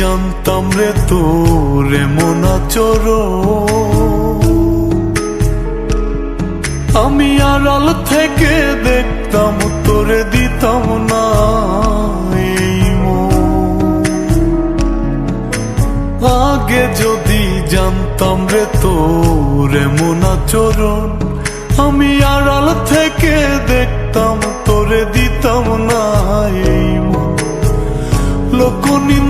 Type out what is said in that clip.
জানতাম রে তোর এমন আচর আমি আড়াল থেকে দেখতাম তোরে দিতাম না আগে যদি জানতাম রে তোর এমন আচরণ, আমি আর আড়াল থেকে দেখতাম তোরে দিতাম না এই মন। লোক নিন্দা